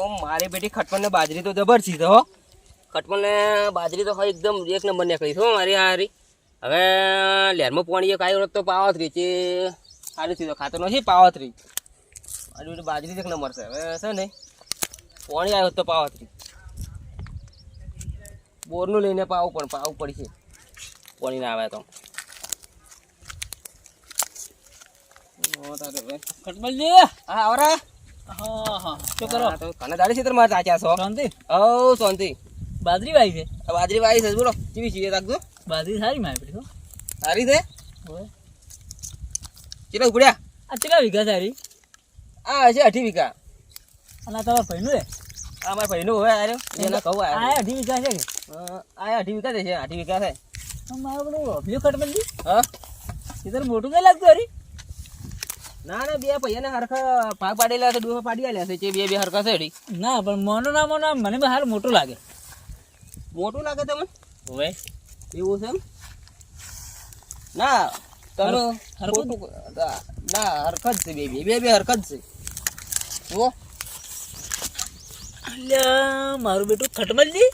ઓ મારી બેટી ખટપણ ને બાજરી તો જબર છે હો ને બાજરી તો હોય એકદમ એક નંબર ને કહી હો મારી હારી. હવે લહેરમાં પાણી એક આવ્યો તો પાવતરી છે. સારી થયું ખાતર નથી પાવતરી. મારી બેટી બાજરી જ એક નંબર છે હવે છે ને પાણી આવ્યો તો પાવતરી. બોરનું લઈને પાવું પણ પાવું પડશે. પાણી ના આવે તો. ખટમલ હા આવરા. હા હા. શું કરો? તો કને દાડી છે મારા ચાચા છો? શાંતિ? ઓ શાંતિ. બાજરી વાવી છે. બાજરી વાઈ છે બોલો. કેવી છીએ રાખજો. બાજરી સારી મારી પડી સારી છે. કેટલા ઉપડ્યા? આ કેટલા વીઘા સારી? આ છે અઢી વીઘા. અને તમારા ભાઈનું છે? આ મારા ભાઈનું હોય આર્યો એના કહું આ અઢી વીઘા છે આ અઢી વીઘા છે અઢી વીઘા છે. મારું પેલું અભિયો હા? એ મોટું નહીં લાગતું હરી? ના ના બે પૈયાને હરખા ભાગ પાડેલા છે ડોહા પાડી આલ્યા છે જે બે બે હરખા છે ના પણ મોનો ના મોનો મને બી હાલ મોટું લાગે. મોટું લાગે તમને? હવે? એવું છે એમ? ના તમે હરખું ના હરખત છે બે બે બે બે હરખત છે. જુઓ. અલ્યા મારું બેટું ખટમલજી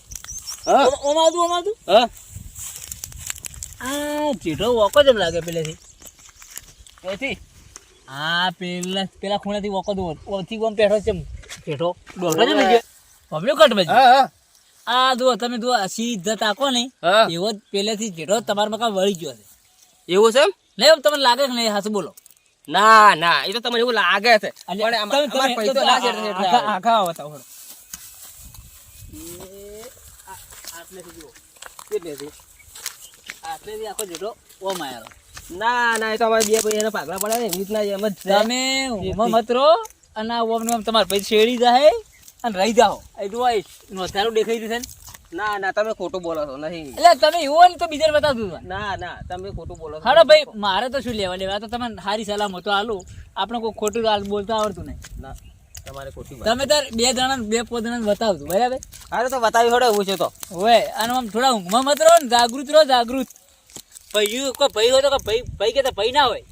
હા. ઓમ- ઓમ આવતું હા. આ જેઠો વોકો જ લાગે પેલેથી. ક્યાંથી આ પેલા પેલા ખૂણાથી દો. ઓથી ઓમ પેઠો છે પેઠો ડોલતો છે ને પબ્લિક કટ હા આ દો તમે દો સીધા તાકો નહીં. એવો જ પહેલેથી જેઠો તમારા મકા વળી ગયો છે. એવું છે નહીં એમ તમને લાગે કે નહીં? હાથું બોલો. ના ના. એ તો તમને એવું લાગે છે. પણ અમાર પૈસો ના છે આખા આવતા હોય. આટલેથી જુઓ. કેટલેથી? આટલેથી આખો જેઠો ઓમ આયેલો ના ના એ તો અમારે બે ભાઈ એના પાઘડા પડ્યા ને રીતના એમ જ તમે અને આ ઓમ જાય રહી જાઓ. એ જુઓ એ દેખાઈ રહ્યું છે ના? ના તમે ખોટું બોલો છો નહીં. એટલે તમે એવું ને તો બીજાને બતાવતું હતું ના ના તમે ખોટું બોલો હાડો ભાઈ મારે તો શું લેવા લેવા? તો તમે સારી સલામ હતો આલું આપણે કોઈ ખોટું બોલતા આવડતું નહીં. ના તમારે ખોટી તમે તાર બે જણા બે પોત જણા બતાવતું બરાબર? અરે તો બતાવી હડો એવું છે તો. હોય અને આમ થોડા ઊંઘમાં મત રહો ને જાગૃત રહો જાગૃત. ભાઈ કોઈ ભાઈ હોય તો કે ભાઈ ભાઈ કે ભાઈ ના હોય.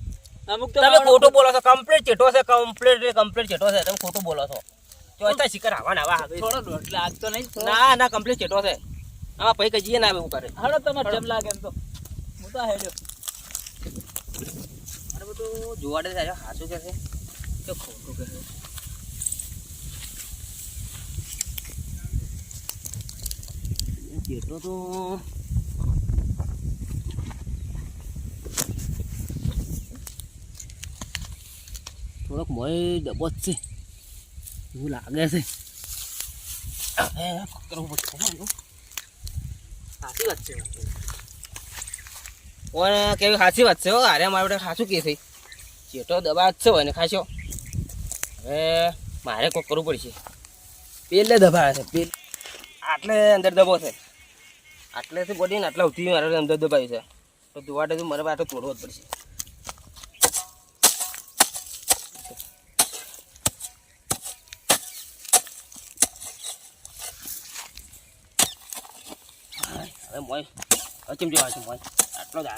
અમુક તો તમે ખોટું બોલો છો કમ્પ્લીટ ચેટો છે કમ્પ્લીટ કમ્પ્લીટ ચેટો છે તમે ખોટું બોલો છો. ચોથા શિખર આવા ના આવા થોડો દોઢ લાગતો નહીં ના ના કમ્પ્લીટ ચેટો છે. આમાં ભાઈ કઈ જઈએ ના આવે એવું કરે. હાલો તમારે જેમ લાગે એમ તો. હું તો હેડ્યો. અરે બધું જોવાડે થાય હાસું કે છે? કે ખોટું કે છે ચેટો તો થોડોક મોય ડબ્બો જ છે. એવું લાગે છે. કરવું પડશે. સાચી વાત છે. ઓને કેવી સાચી વાત છે હો. અરે, મારે બેટા ખાસું કે છે. ચેટો દબા જ છે હોય ને ખાશો. હવે મારે કોક કરવું પડશે. પેલે દબાવે છે, પેલ આટલે અંદર દબો છે. આટલેથી બોડી ને આટલા ઉઠી મારે અંદર દબાવી છે. તો દુવાટે તો મારે આટલો તોડવો જ પડશે. હવે મોય અચમચી આવે છે મોય. આટલો જ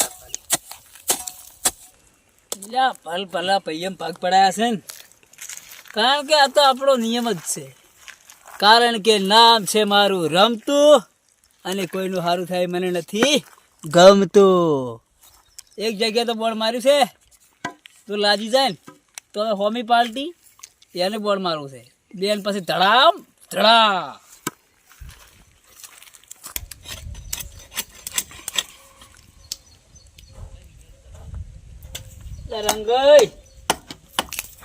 લ્યા ભલ ભલા પૈયમ ભાગ પડાયા છે ને. કારણ કે આ તો આપણો નિયમ જ છે. કારણ કે નામ છે મારું રમતું અને કોઈનું સારું થાય મને નથી ગમતું. એક જગ્યાએ તો બોર્ડ માર્યું છે. તો લાજી જાય ને, તો હોમી પાર્ટી એને બોર્ડ મારવું છે. બેન પછી ધડામ ધડા રંગાઈ.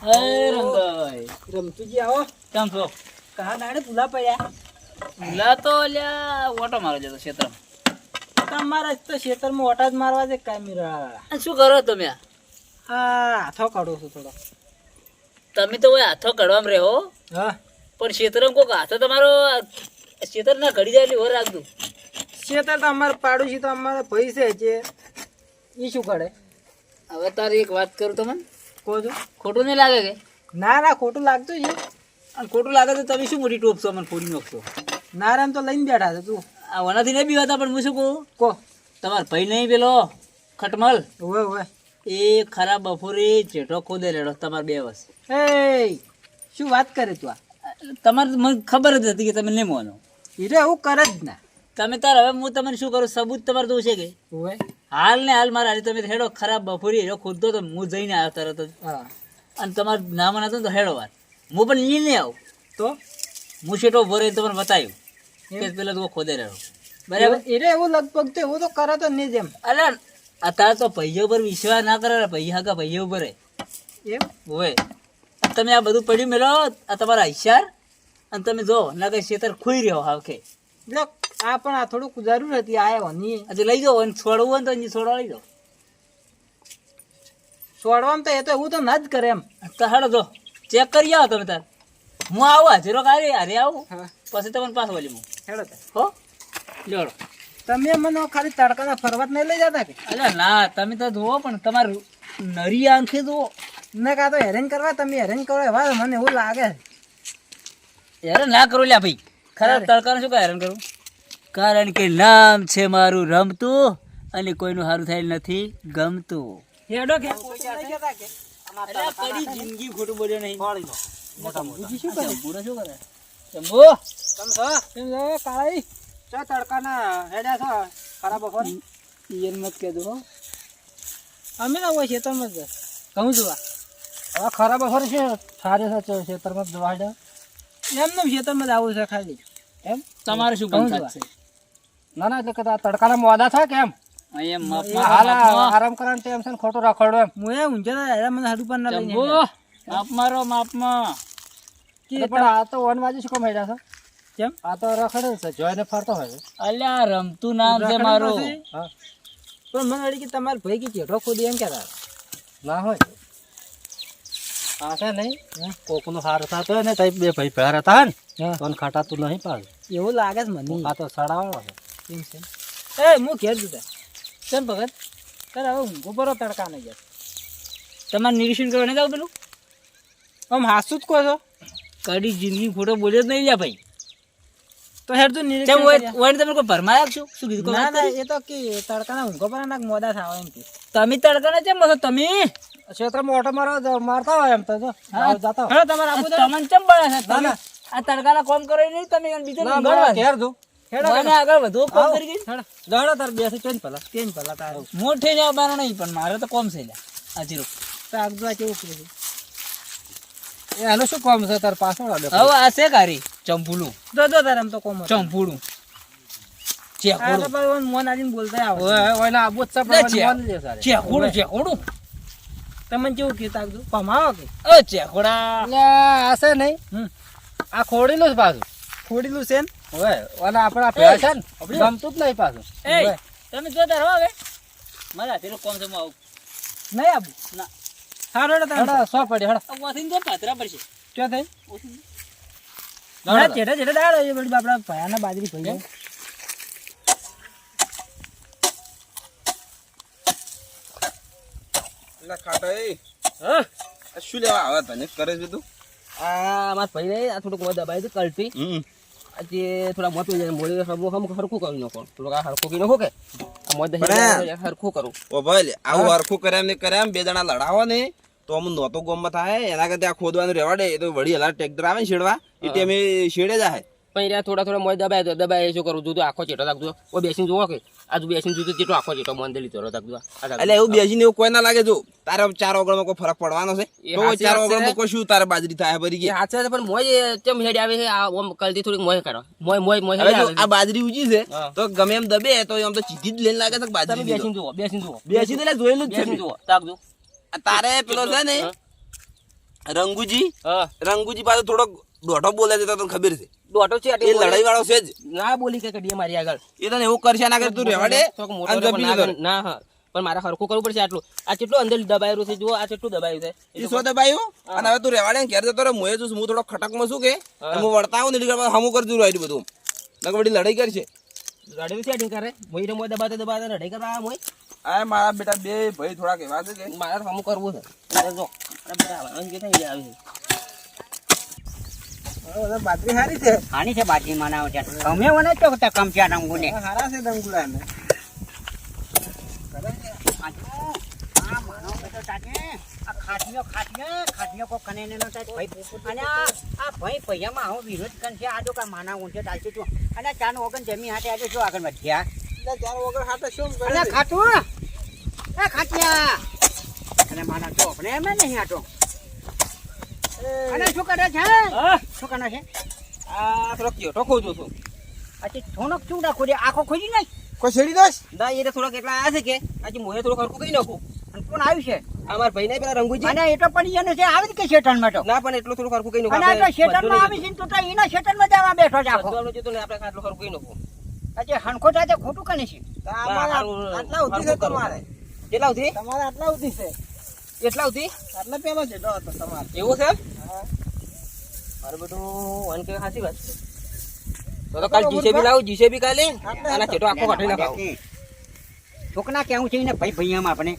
હે રંગાઈ. રમતુજી આવો કેમ છો? કહા દાડે ભૂલા પડ્યા. ભૂલા તો લ્યા ઓટો મારો જતો ક્ષેત્રમાં. તમારા જ તો ખેતરમાં ઓટા જ મારવા છે મેળા આ શું કરો તમે? આ? હા હાથો કાઢો છું થોડો. તમે તો ઓય હાથો કાઢવામાં રહો હા. પણ ક્ષેત્રમાં કોક હાથો તમારો ક્ષેત્ર ના ઘડી જાય એટલે રાખતું ખેતર તો અમારે પાડોશી તો અમારે ભાઈ છે. જે એ શું કરે? હવે તારે એક વાત કરું તમને? કહો છો? ખોટું નહીં લાગે કે? ના ના ખોટું લાગતું છે. અને ખોટું લાગે તો તમે શું મોટી ટોપશો મને ફોડી નાખશો. ના રામ તો લઈને બેઠા છે તું. આ વનાથી નહીં બીવાતા પણ હું શું કહું? કહો. તમારો ભાઈ નહીં પેલો ખટમલ? ઓવે ઓવે. એ ખરાબ બફોરે ચેટો ખોદે રેડો તમારે બે વર્ષ હે શું વાત કરે તું આ? તમારે મને ખબર જ હતી કે તમે નહીં માનો. એટલે એવું કરે જ ના. તમે તાર હવે હું તમને શું કરું? સબૂત તમારે તો છે કે? હાલ ને હાલ મારા તમે હેડો ખરાબ બફોરી હેડો ખુદ તો હું જઈને આવ્યો તરત જ હા. અને તમારું ના મને હતું ને તો હેડો વાત. હું પણ લઈને આવું. તો? હું શેટો ભરે તમને બતાવ્યું કે પેલા તો ખોદે રહ્યો. બરાબર? એટલે એવું લગભગ તો એવું તો કરે તો નહીં જેમ અરે અત્યારે તો પૈયા ઉપર વિશ્વાસ ના કરે પૈયા કા પૈયા ઉપર. એમ? હોય તમે આ બધું પડ્યું મેળો આ તમારા હિશાર અને તમે જો ના કઈ છેતર ખુઈ રહ્યો હાવ કે. લો આ પણ આ થોડુંક જરૂર હતી આયો ની આજે લઈ જાઓ અને છોડવું હોય તો અહીં છોડવા લઈ જાઓ. છોડવામાં તો એ તો એવું તો ના જ કરે એમ. તો હાડો જો ચેક કરી આવો તમે તાર. હું આવું હાજરો કાઢી હારે આવું. પછી તમને પાછો વળી હું હેડો. હો? લેડો. તમે મને ખાલી તડકાના ફરવા નહીં લઈ જતા કે? અરે ના તમે તો જુઓ પણ તમારું નરી આંખે જુઓ. ના કા તો હેરેન કરવા તમે હેરેન કરો એવા મને એવું લાગે. હેરાન ના કરો લ્યા ભાઈ. ખરાબ તડકાનું શું કાંઈ હેરાન કરું? કારણ કે નામ છે મારું રમતું અને કોઈનું સારું થાય નથી ગમતું. હેડો કે. કડી જિંદગી ખોટું બોલ્યો નહીં. બીજી શું કરે? પૂરા શું કરે? જંબુ? કેમ છો? કેમ છો? કાળાઈ ચો તડકાના હેડ્યા છો? ખરાબ બપોર ઈયર મત કહેજો હો. અમે ના હોય ખેતરમાં જ કહું છું હવે ખરાબ બપોર છે? સારે સાચો ખેતરમાં જ જોવા હેડ્યા. એમને ખેતરમાં જ આવું છે ખાલી. એમ? તમારે શું કામ છું. ના ના એટલે કદાચ તડકાના મોડા થાય કેમ. આરામ કરવાનું ટેન્શન ખોટું રખડો એમ. હું એ ઊંઝા મને હાડું પણ ના જંબુ માપ મારો માપમાં પણ આ તો વન વાજી શું કામ હેડ્યા કેમ? આ તો રખડે છે જોઈને ફરતો હોય અલ્યા રમતું નામ છે મારું. પણ મને અડી કે તમારે ભાઈ કે ચેઠો ખોદી એમ કહેતા ના હોય. આ છે નહીં કોકનું હાર થતું હોય ને તઈ બે ભાઈ ભેળા હતા ને તો ખાટાતું નહીં પાડે. એવું લાગે છે મને. આ તો કેમ છે. એ હું ઘેર જતા કેમ ભગત તારે હવે ઊંઘો બરો તડકા નહીં જાય તમારે નિરીક્ષણ કરવા નહીં જાવ પેલું? આમ હાસું જ કહો છો. કડી જિંદગી ખોટો બોલ્યો જ નહીં લ્યા ભાઈ. તો હેર તું નિરીક્ષણ તમે કોઈ ભરમાયા છો શું કીધું ના ના એ તો કે તડકાના ઊંઘો પર નાક મોડા થાવ એમ કે. તમે તડકાના કેમ હશો? તમે? ક્ષેત્રમાં ઓટો મારો મારતા હોય એમ તો જો જતા. તમારે તમને કેમ બળે છે? તમે. આ તડકાના કોમ કરો નહીં તમે બીજા. ઘેર જો મને આગળ વધુ કોમ કરી ગઈ? દોડો તાર બેસી ચેન પેલા ચેન પેલા તાર? મોટે જવાનું નહીં પણ મારે તો કોમ છે લ્યા. આ જીરો તો આગળ આ કેવું કરે એ આનું શું કામ છે? તાર પાછળ આડે હવે આ છે કારી ચંપુલું. જો જો તાર એમ તો કોમ હતો. ચંપુડું આ તો ચેકોડું મોન આજીને બોલતા આવે. ઓય, ઓય જ છે લે પણ છે. મોન લે સારે ચેકોડું ચેકોડું. તમને કેવું કે તાકજો પમાવો કે? અ ચેકોડા. એટલે આ નહીં. આ ખોડીલું પાછું. ખોડીલું છે ને હવે અને આપણા ભેળ છે ને ગમતું જ નહીં પાછું. એ! તમે જોતા રહો હવે. મારા હાથેનું કોમ છે આવું. નહીં ના. હારો હેડો તાર સો પડી હેડો આ વાથી પાતરા પડશે. ક્યાં થઈ. ના ચેટા ચેટા દાડો એ બધી આપણા ભયાના બાજરી ભાઈ એટલે ખાટા એ. હા. શું લેવા આવે તને? કરે છે તું? આ મારા ભાઈને આ થોડુંક મોં દબાઈ છે કલ્ટી. હમ. આજે થોડા મોત જાય મોડી હમ હમ હરખું કરી નાખો થોડુંક આ હરખું કરી નાખો કે આ જાય, હરખું કરું ઓ ભાઈ આવું હરખું કર્યા ને કર્યા બે જણા લડાવો ને તો અમને નહોતો ગોમમાં થાય એના કરતા આ ખોદવાનું રહેવા દે એ તો વળી હલા ટ્રેક્ટર આવે ને છેડવા એ ટેમે છેડે જાય પણ ત્યાં થોડા થોડા મોજ દબાય તો દબાય શું કરું? જોતું આખો ચેટો રાખજો ઓ બેસીને જોવો કે? આજુ બેસીને જોતું ચેટો આખો ચેટો મંદ લીધો રાખજો એટલે એવું બેસીને એવું કોઈ ના લાગે જો તારે ચાર ઓગળમાં કોઈ ફરક પડવાનો છે? તો ચાર. ઓગળમાં કોઈ શું તારે બાજરી થાય ભરી ગઈ? હાથ પણ મોય ચમ હેડ આવે છે? આ ઓમ કલથી થોડીક મોય કાઢો મોય મોય મોય હવે આ બાજરી ઊંચી છે તો ગમે એમ દબે તો એમ તો સીધી જ લઈને લાગે છે બાજરી બેસીને જોવો બેસીને જોવો બેસીને એટલે જોયેલું જ છે તાકજો આ તારે પેલો છે ને રંગુજી રંગુજી પાસે થોડો દોઢો બોલે છે તો તને ખબર છે. દોટો છે એ લડાઈ વાળો છે જ. ના બોલી કે કડીએ મારી આગળ. એ તને એવું કરશે ના કરે તું રહેવા દે છે, ના ના હા. પણ મારે હરખું કરવું પડશે આટલું. આ કેટલું અંદર દબાયેલું છે જુઓ આ કેટલું દબાયું છે. એ શું દબાયું? અને હવે તું રહેવા ઘેર જતો રહે મોએ જોઉં હું થોડો ખટકમાં શું કે? હું. વળતા આવું નીકળ હમું કરતું રહ્યું બધું. નકર વળી લડાઈ કરશે. લડાઈ સેટિંગ કરે મોઈને મોય દબાતે દબાતે લડાઈ કરવા મોય આ મારા બેટા બે ભાઈ થોડા કહેવા છે કે મારે હમું કરવું છે. જો બધા આવવાનું થઈ ગયા છે. બાજરી છે. આની છે બાજી માનાવ છે મને તો કમ કમચા રંગુને હારા છે દંગુલા ને આ ખાટીઓ ખાટીઓ ખાટીઓ કને ને ભાઈ અને આ ભાઈ પૈયામાં આવો વિરોધ કન છે. આ તો કા માના ઊંચે ચાલશે તું. અને ચાનો ઓગન જમી હાથે આજે શું આગળ વધ્યા. અને ખાટું! એ ખાટિયા! અને માના તો આપણે એમ નહીં આટો અને શું કરે છે? શું કરે છે? આ થોડોક કયો ટોકો જો છું. પછી થોડોક શું રાખો છે આખો ખોજી નાખ. કોઈ છેડી દોસ ના એ તો થોડોક એટલા આવ્યા છે કે આજે મોહે થોડું ખરખું કહી નાખું. અને કોણ આવ્યું છે? આ મારા ભાઈ પેલા રંગુજી. અને એ તો પડી છે આવી કે શેટનમાં તો ના પણ એટલું થોડું અને આ તો શેટરમાં આવી છે તો તું એના શેટરમાં જ આવવા બેઠો છે આખો. આપણે આટલું ખરખું કરી નાખું. આજે હણખો થાય ખોટું કરે છે. આટલા ઉધી છે તમારે. કેટલા ઉધી? તમારે આટલા ઉધી છે. એટલા સુધી? આટલા પેલો જેટલો હતો તમારે. એવું છે મારું બધું વન કે સાચી વાત છે. તો તો કાલ જીસેબી લાવું જીસેબી કાલે? આના ચેટો આખો કાઢી નાખાવ છોકના કેવું છે ને ભાઈ ભૈયામાં આપણે?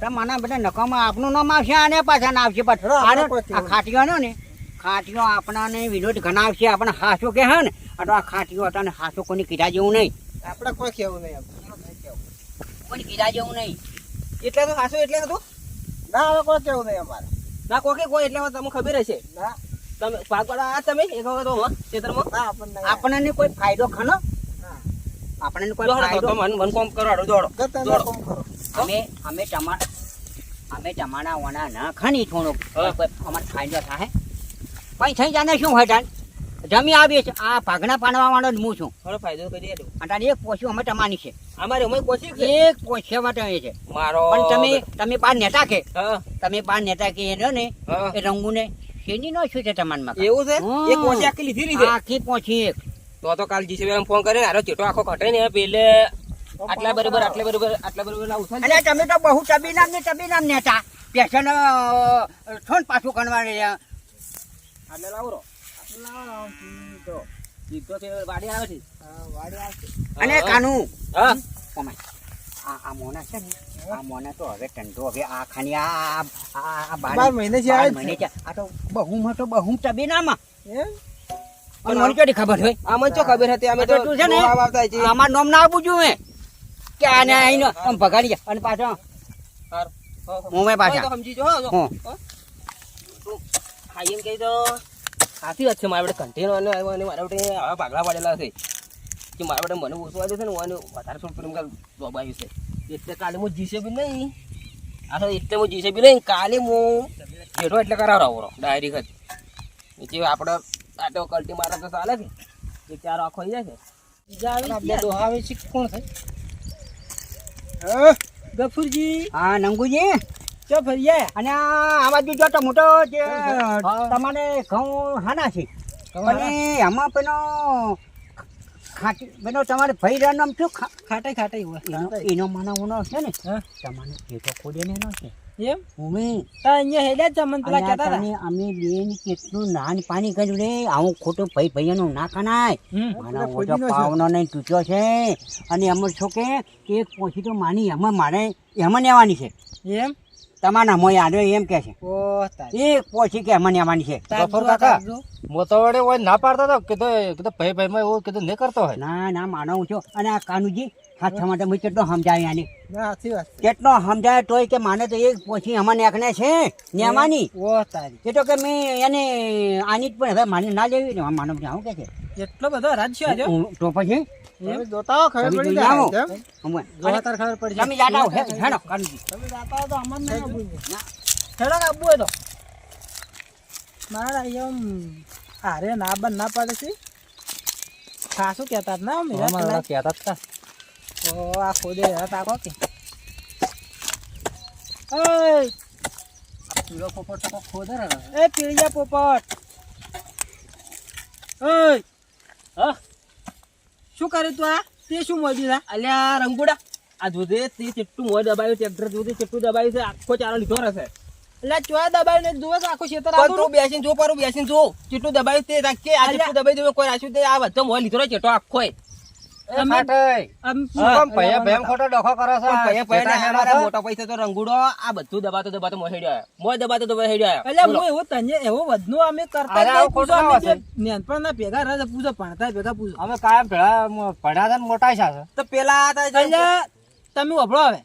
તમારા બધા નકામાં આપનું નામ આવશે અને પાછા ના આવશે આને- કેવું આ ખાટીઓનો ને. ખાટીઓ આપણાને વિરોધ ઘણા આવશે આપણે હાસો કે હે ને. તો આ ખાટીઓ હતા ને હાસો કોની કીધા જેવું નહીં. આપણે કોઈ કેવું નહીં કોઈ કીધા જેવું નહીં. એટલે તો હાસો એટલે હતું? ના હવે કોઈ કેવું નહીં અમારે. ના કોકે કોઈ એટલે તમને ખબર હશે. ના. તમે ભાગવાડા આ તમે? એક વખત હો ખેતરમાં. આપણને આપણને કોઈ ફાયદો ખનો આપણને કોઈ ફાયદો? તો મન મન કોમ કરાડો દોડો. દોડો. અમે અમે તમાર અમે તમારા વણા ના ખાની થોડું. કોઈ અમાર ફાયદો થાય? પછી થઈ જાને શું હોય જમી આવીએ છીએ. આ ભાગના પાડવા વાળો હું છું. થોડો ફાયદો કરી અને એક પોસ્યું અમે તમારી છે. અમારે અમે કોશી એક માટે એ છે. મારો પણ તમે તમે બાર નેતા કે? તમે બાર નેતા કે એનો ને એ રંગુ ને શેની નો શું છે તમારમાં એવું છે? એક કોશી આખી લીધી લીધે આખી પોછી એક. તો તો કાલ જીસીબી ફોન કરીને આરો ચેટો આખો કટે ને પેલે આટલા બરોબર આટલા બરોબર આટલા બરોબર ના. છે અને તમે તો બહુ ચબી નામ ને ચબી નામ નેતા. પેશન થોન પાછું કરવાનું આટલે લાવો છે છે અને કાનું. હા. આ આ મોના છે ને. આ મોના તો હવે ટંડો હવે આ ખાની આ આ- આ આ બાર બાર મહિને છે બાર મહિને છે. આ તો બહુ મોટો બહુ ટબી નામાં. એમ મને ચોથી ખબર હોય? આ મને ચો ખબર હતી અમે તો તું છે ને આમાં નોમ ના કે આને આઈને આમ ભગાડી જાય અને પાછો. હો, હો. પાછા. સમજી જો હો, જો. હો. હો. તું ખાઈ એમ કહી તો સાચી વાત છે મારા બેટા કન્ટેનર અને આવ્યો અને મારા માટે આવા ભાગલા પડેલા છે. કે મારા માટે મને ઓછું આવ્યું છે ને હું વધારે થોડું પેલું કાલ દબાયું છે. એટલે કાલે હું જીસેબી નહીં. આ તો એટલે હું જીસેબી નહીં કાલે હું જેઠો એટલે કરાવરાવો ડાયરી ખત જે. આપણે આ તો કલ્ટી મારા તો ચાલે છે એ ચાર આખો આવી જાય છે બે છે કોણ છે? હા. ગફુરજી. હા નંગુજી. ચો અને આ બાજુ જો જે તમારે ઘઉં હાના છે. અને એમાં પેલો ખાટી પેલો તમારે ભાઈ રા નામ શું ખાટાઈ ખાટાઈ હોય એનો- એનો ઉનો છે ને. હા. તમારે ભેગો ખોદે ને એનો છે. એમ? ઉમે. અહીંયા હેડ્યા જ મને પેલા કહેતા હતા. અમે બેન કેટલું નાન પાણી કર્યું રે. આવું ખોટું ભાઈ ભાઈનું ના કનાય. મારા ઓછો. પાવનો નહીં તૂટ્યો છે. અને એમાં છો કે એક પોછી તો માની એમાં મારે એમાં લેવાની છે. એમ? તમારા મોય આડો એમ કે છે. એ પોછી કે મને લેવાની છે. ગફુર કાકા મોતો હોય ના પાડતા તો કીધું કીધું ભાઈ ભાઈ માં એવું કીધું નહીં કરતો હોય. ના ના માનવ છું. અને આ કાનુજી હાથ માટે મેં કેટલો સમજાય આને. કેટલો સમજાય તોય કે માને તો એક પોછી અમાને એકને છે નેવાની ઓ તારી. એ તો કે મેં એને આની જ પણ હવે માની ના લેવી ને માનવ આવું કે છે. એટલો બધો રાજ છે આજે? હું- તો પછી તમે જોતા હો ખબર પડી. જાય કેમ અમે જોતા તાર ખબર પડી તમે જાતા હો, હેડો કાનુજી. તમે જાતા હો તો અમને ના આપવું હેડો આપવું હોય તો. મારા એમ અરે ના બન ના પડે છે. ખાસું કહેતા ના મેરા અમારા કહેતા જ તા. ઓ આ ખોદે હેરા તાકો કે? ઓય! પીળો પોપટ તો ખોદે ને. એ પીળિયા પોપટ. ઓય! હા? શું કર્યું તું આ? તે શું મોડ્યું તા અલ્યા રંગુડા. આ જુદે તે કેટલું મોં દબાયું ટ્રેક્ટર જોધે કેટલું દબાયું છે. આખો ચારો લીધો રહેશે. એટલે ચોય દબાઈને જુએ તો આખું ખેતર આવું તું બેસીને જો પરું બેસીને જો. કેટલું દબાયું તે રાખે આ જેટલું દબાઈ દેવું કોઈ રાખ્યું તે આ બધો મોં લીધો ચેટો આખો મોટા પૈસા તો રંગુડો આ બધું દબાતો દબાતો મોં હેડ્યો દબાતો દબાતો એટલે હું એવું તને એવો વધનું અમે કરતા અરે જ નહીં. આવું પૂછો ખોટું અમે ના ભેગા રહે છે, પૂછો ભણતા ભેગા પૂછો. અમે કાયમ ભેળા ભણ્યા મોટા છે તો પેલા તમે વભળો હવે.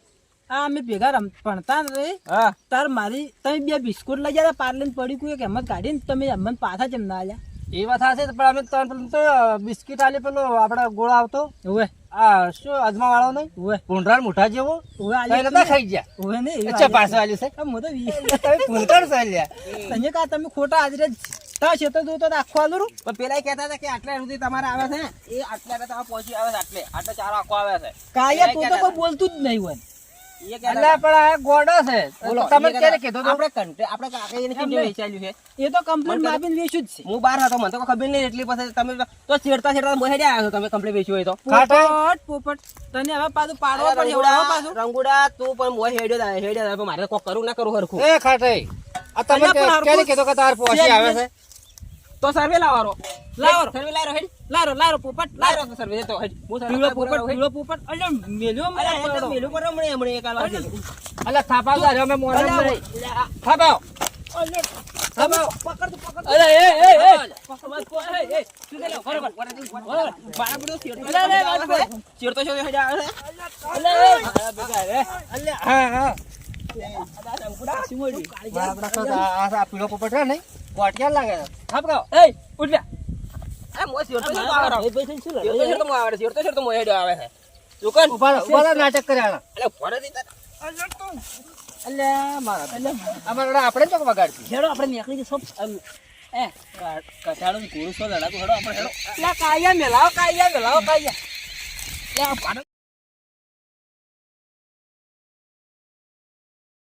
આ અમે ભેગા રમ ભણતા ને રે હા. તાર મારી તમે બે બિસ્કુટ લઈ ગયા પાર્લે પડી કોઈ એમ જ કાઢીને તમે એમ પાછા જેમ ના આલ્યા? એ વાત હશે પણ અમે ત્રણ પેલું તો બિસ્કિટ આલે પેલો આપડા ગોળા આવતો. હવે આ શું અજમા વાળો નહીં? હવે ભૂંડરા મોટા જેવો? ઓવે તો આલ્યા એને તો ખાઈ ગયા. હવે અચ્છા પાછો આલ્યું છે. આ મો તમે તને કા તમે ખોટા હાજરે તા છે તો જોતો તો આખું આલું પણ પેલા કહેતા હતા કે આટલા સુધી તમારે આવે છે એ આટલા તમારે પહોંચી આવે છે આટલે. આટલે ચારો આખો આવે છે. કાયા તું તો કોઈ બોલતું જ નહીં હોય. એ કહેતા અલ્યા હતા. પણ આ ગોડો છે તમે ક્યારે કહેતા કીધું હતા, હતું? આપણે કંટે આપણે કાકાઈને કેમ એમને. વેચાયેલું છે એ તો કમ્પ્લેટ મને માપીને વેચ્યું જ છે હું બહાર હતો મને તો ખબર નહીં એટલી પછી તમે તો છેડતા છેડતા મોહે આવ્યા તમે કમ્પ્લીટ વેચ્યું હોય તો ખાટા? પોપટ પોપટ તને હવે પાછું પાડવો હવે પાછું રંગુડા તું પણ મોહે હેડ્યો હેડ્યો મારે કોક કરું ના કરું હરખું એ ખાટાઈ આ તમે ક્યારે કે તાર પોસી આવે છે તો સર્વે લાવારો લાવારો સર્વે લારો હેડ. લારો લારો પોપટ લારો. સર્વે તો હેડ. હું સર્વે પોપટ. પીળો પોપટ. અલ્યા મેલ્યો મને અલ્યા, એ તો પડો. મેલું પર હમણે હમણે એક આલા. અલ્યા થાપા ગાડ્યો અમે મોરે અલ્યા, નહીં. અલ્યા, થાપાઓ પકડ તું, પકડ. અલે એ એ એ. એ, એ, તું લે લો, બરાબર, બરાબર, બરાબર. બાળા બધો શેરતો લે, લે, આવે છે. શેરતો શેરતો હેડ આવે છે. હા હા. સિમોડી. આપડા તો આ આ પીળો પોપટ રે ને? કોટિયા લાગે થાપ ગાવ એ ઉઠ આ મોં શેરતો શેરતો આવે છે. શેરતો તો મો આવે છે, શેરતો તો મો હેડો આવે છે. દુકાન. ઊભા ઊભા નાટક કર્યા અલ્યા, ફરેથી તાર- અલ્યા મારા અમારે આપણે ચોક વગાડતી હેડો આપણે નીકળી જઈશું. એ કટાળું કોરું સો લડાતું હેડો આપણે હેડો. લા કાયા મેલાવો, કાયા મેલાવો, કાયા. લે આ પાડો.